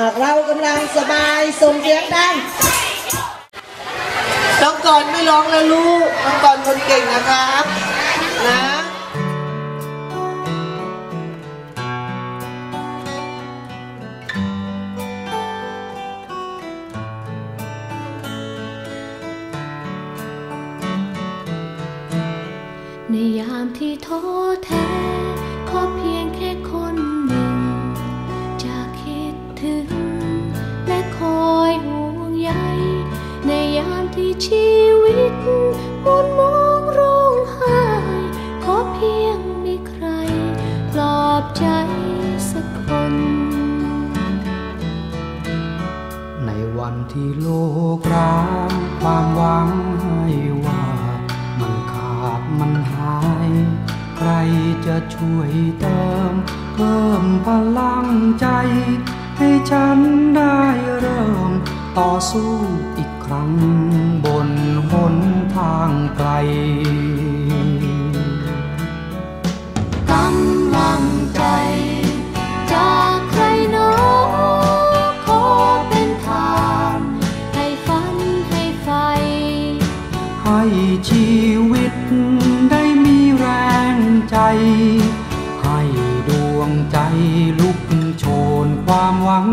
หากเรากำลังสบายส่งเสียงดังน้องกอนไม่ร้องแล้วลูกน้องกอนคนเก่งนะครับนะในยามที่ท้อแท้ขอเพีย ที่ชีวิตมุนมองร้องไห้ขอเพียงมีใครปลอบใจสักคน ในวันที่โลกร้างความหวังให้ว่า มันขาดมันหาย ใครจะช่วยเติม เพิ่มพลังใจ ให้ฉันได้เริ่มต่อสู้อีก ครั้งบนหนทางไกลกำลังใจจากใครหนอขอเป็นทานให้ฝันให้ไฟ ให้ชีวิตได้มีแรงใจ ให้ดวงใจลุกโชนความหวัง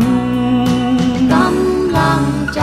กำลังใจ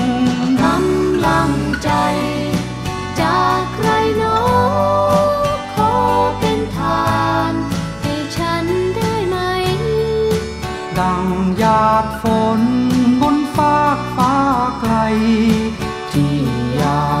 หยาดฝนบนฟากฟ้าไกล ที่อยาก